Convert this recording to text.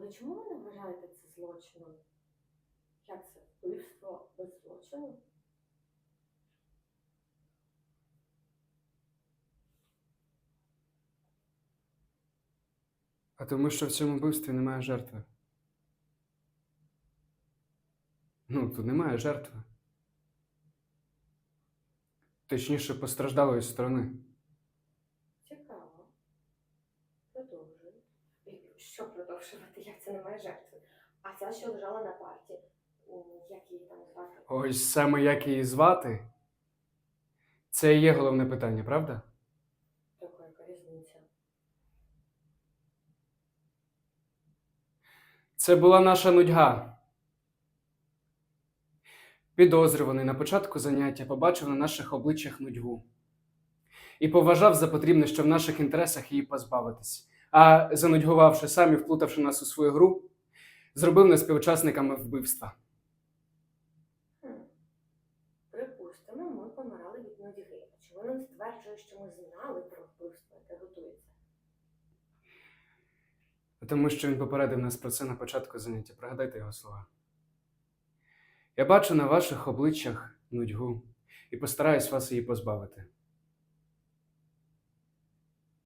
Але чому ви не вважаєте це злочином? Як це? Вбивство без злочину? А тому що в цьому вбивстві немає жертви. Ну, тут немає жертви. Точніше, постраждалої сторони. Цікаво. Продовжуй. Що продовжувати? Як це немає жертви? А ця, що лежала на парті, як її там звати? Ось саме як її звати. Це і є головне питання, правда? Така яка різниця. Це була наша нудьга. Підозрюваний на початку заняття побачив на наших обличчях нудьгу і поважав за потрібне, що в наших інтересах її позбавитись. А занудьгувавши сам і вплутавши нас у свою гру, зробив нас співучасниками вбивства. Припустимо, ми помирали від нудьги. Чому він стверджує, що ми знали про вбивство, яке готується? Тому що він попередив нас про це на початку заняття. Пригадайте його слова. Я бачу на ваших обличчях нудьгу і постараюсь вас її позбавити.